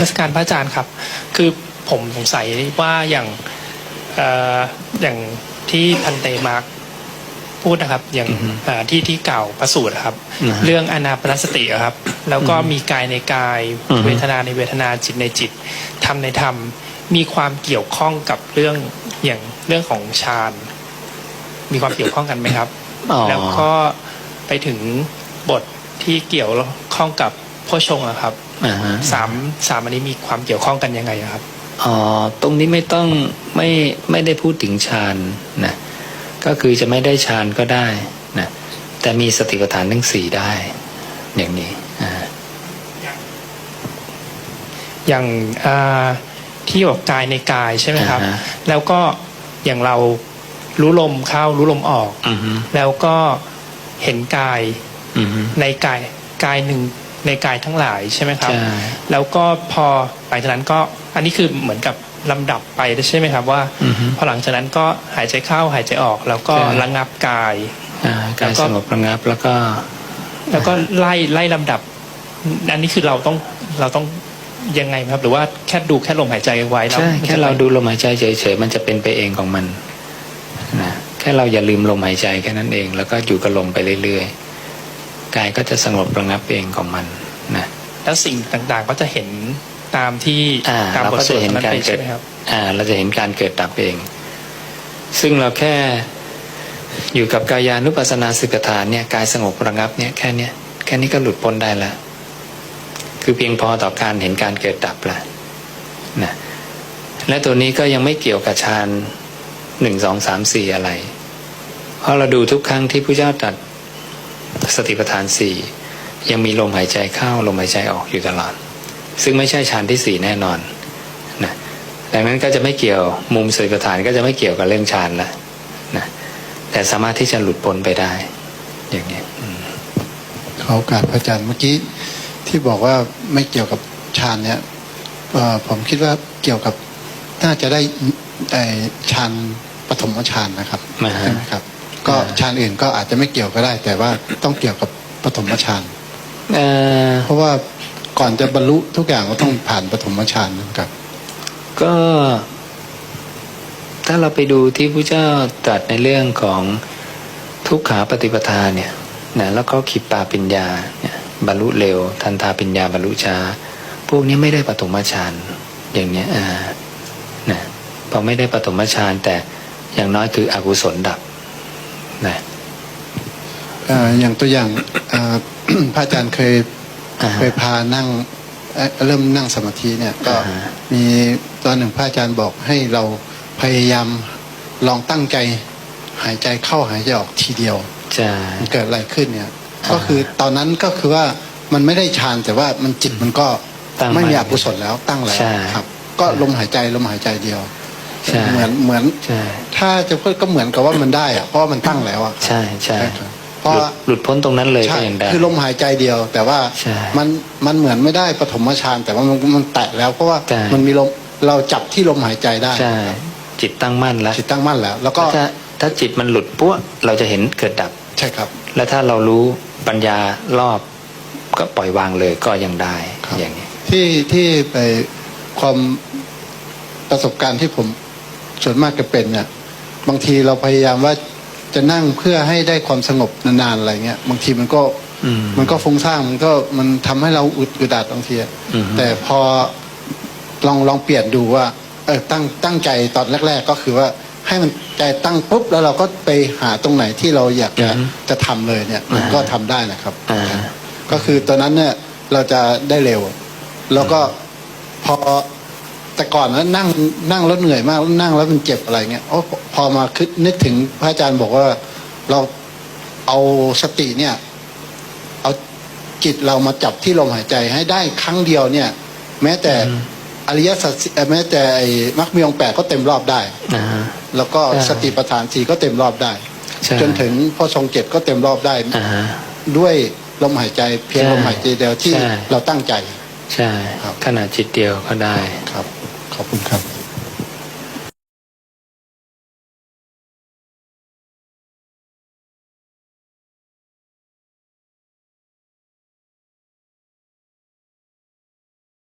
รัชการพระอาจารย์ครับ คือผมสงสัยว่าอย่างเอ่ออย่างที่พันเตมาร์คพูดนะครับ อย่างอือฮึเอ่อที่ที่เก่าประสูตรครับนะฮะเรื่องอนาปนสติอะครับ แล้วก็อือฮึมีกายในกายอือฮึเวทนาในเวทนาจิตในจิตธรรมในธรรม มีความเกี่ยวข้องกับเรื่องอย่างเรื่องของฌานมีความเกี่ยวข้องกันไหมครับ อ๋อ แล้วก็ไปถึงบทที่เกี่ยวข้องกับ พ่อชงอะครับอ่าฮะสามสามอันนี้มีความเกี่ยวข้องกันยังไงอะครับ อ๋อตรงนี้ไม่ต้องไม่ไม่ได้พูดถึงฌานนะก็คือจะไม่ได้ฌานก็ได้นะแต่มีสติปัฏฐานทั้งสี่ได้ อย่างนี้อ่าอย่างอ่าที่บอกกายในกายใช่ไหมครับ อ่าฮะ แล้วก็อย่างเรารู้ลมเข้ารู้ลมออก อือฮึแล้วก็เห็นกายอือฮึในกายกายหนึ่ง ในกายทั้งหลายใช่ไหมครับ ใช่ แล้วก็พอหลังจากนั้นก็อันนี้คือเหมือนกับลำดับไปใช่ไหมครับว่า อือฮึ พอหลังจากนั้นก็หายใจเข้าหายใจออก แล้วก็ใช่ ระงับกาย อ่าการสงบระงับแล้วก็แล้วก็ไล่ไล่ลำดับ อันนี้คือเราต้องเราต้องยังไงครับ หรือว่าแค่ดูแค่ลมหายใจไว้แล้วใช่มันจะแค่เราไปดูลมหายใจเฉยๆมันจะเป็นไปเองของมันนะแค่เราอย่าลืมลมหายใจแค่นั้นเอง แล้วก็อยู่กับลมไปเรื่อยๆ กายก็จะสงบระงับเองของมันนะแล้วสิ่งต่างๆก็จะเห็นตามที่อ่าตามเราบทก็สจะวดเห็นนั้นการไปเกิใช่ดไหมครับอ่า เราจะเห็นการเกิดดับเอง ซึ่งเราแค่อยู่กับกายานุปัสสนาสิกฐานเนี่ยกายสงบระงับเนี่ยแค่เนี้ยแค่นี้ก็หลุดพ้นได้แล้วคือเพียงพอต่อการเห็นการเกิดดับแล้วนะและตัวนี้ก็ยังไม่เกี่ยวกับฌานหนึ่งสองสามสี่อะไร เพราะเราดูทุกครั้งที่พระเจ้าตรัด สติปัฏฐานสี่ยังมีลมหายใจเข้าลมหายใจออกอยู่ตลอด ซึ่งไม่ใช่ฌานที่สี่แน่นอนนะดังนั้นก็จะไม่เกี่ยวมุมสติปัฏฐานก็จะไม่เกี่ยวกับเรื่องฌานละนะแต่สามารถที่จะหลุดพ้นไปได้ อย่างนี้อืมขอโอกาสพระอาจารย์เมื่อกี้ที่บอกว่าไม่เกี่ยวกับฌานเนี่ยเอ่อผมคิดว่าเกี่ยวกับน่าจะได้ไอ้ฌานปฐมฌานนะครับมาฮะใช่ไหมครับ ก็อ่าฌานอื่นก็อาจจะไม่เกี่ยวก็ได้ แต่ว่าต้องเกี่ยวกับปฐมฌานเอ่อเพราะว่าก่อนจะบรรลุทุกอย่างก็ต้องผ่านปฐมฌานนะครับ ก็ ถ้าเราไปดูที่พระเจ้าตรัสในเรื่องของทุกขาปฏิปทาเนี่ยนะแล้วก็ขิปปาปัญญาเนี่ยบรรลุเร็ว ทันทาปัญญาบรรลุช้าพวกนี้ไม่ได้ปฐมฌานอย่างเนี้ยอ่านะพอไม่ได้ปฐมฌานแต่อย่างน้อยคืออกุศลดับ นะเอ่ออย่างตัวอย่างเอ่อพระอาจารย์เคยอ่าเคยพานั่งเอ่อเริ่มนั่งสมาธิเนี่ยก็อ่าฮะมีตอนหนึ่งพระอาจารย์บอกให้เราพยายามลองตั้งใจหายใจเข้าหายใจออกทีเดียวจะมันเกิดอะไรขึ้นเนี่ยอ่าก็คือตอนนั้นก็คือว่ามันไม่ได้ฌานแต่ว่ามันจิตมันก็ตั้งไม่มีมั่อนกุศลแล้วตั้งแล้วใช่ครับ ก็ลมหายใจลมหายใจเดียว ใช่เหมือนเหมือนใช่ ถ้าจะพูดก็เหมือนกับว่ามันได้อะเพราะว่ามันตั้งแล้วอะใช่ใช่ครับเพหราะลุดหลุดพ้นตรงนั้นเลยก็ใช่ยังได้ คือลมหายใจเดียว แต่ว่าใช่มันมันเหมือนไม่ได้ปฐมฌานแต่ว่ามันมันแตะแล้วเพราะว่าใช่ มันมีลมเราจับที่ลมหายใจได้ใช่ จิตตั้งมั่นแล้วจิตตั้งมั่นแล้ว แล้วก็ถ้าถ้าจิตมันหลุดปั้วเราจะเห็นเกิดดับ ใช่ครับ แล้วถ้าเรารู้ปัญญารอบก็ปล่อยวางเลยก็ยังได้ครับ อย่างนี้ ที่ที่ไปความประสบการณ์ที่ผม ส่วนมากจะเป็นเนี่ยบางทีเราพยายามว่าจะนั่งเพื่อให้ได้ความสงบนานๆอะไรเงี้ยบางทีมันก็อืมมันก็ฟุ้งซ่านมันก็มันทำให้เราอึดอึดอัดบางทีอะอือฮึแต่พอลองลองเปลี่ยนดูว่า เออตั้งตั้งใจตอนแรก ๆ ก็คือว่าให้มันใจตั้งปุ๊บแล้วเราก็ไปหาตรงไหนที่เราอยากจะจะทำเลยเนี่ยมันก็ทำได้นะครับอ่าก็คือตอนนั้นเนี่ยเราจะได้เร็ว แล้วก็พอ แต่ก่อนนั้นนั่งนั่งแล้วเหนื่อยมากนั่งแล้วมันเจ็บอะไรเงี้ยโอ้พอมาคิดนึกถึงพระอาจารย์บอกว่าเราเอาสติเนี่ย เอาจิตเรามาจับที่ลมหายใจให้ได้ครั้งเดียวเนี่ย แม้แต่อริยสัจสี่เอ่อแม้แต่ไอ้มรรคมีองค์แปดก็เต็มรอบได้อ่าแล้วก็ใช่สติปัฏฐานสี่ก็เต็มรอบได้ใช่จนถึงพ่อทรงเจ็ดก็เต็มรอบได้อ่าฮะด้วยลมหายใจเพียงใช่ลมหายใจเดียวที่ใช่เราตั้งใจ ใช่ครับขนาดจิตเดียวก็ได้ครับ ขอบคุณครับ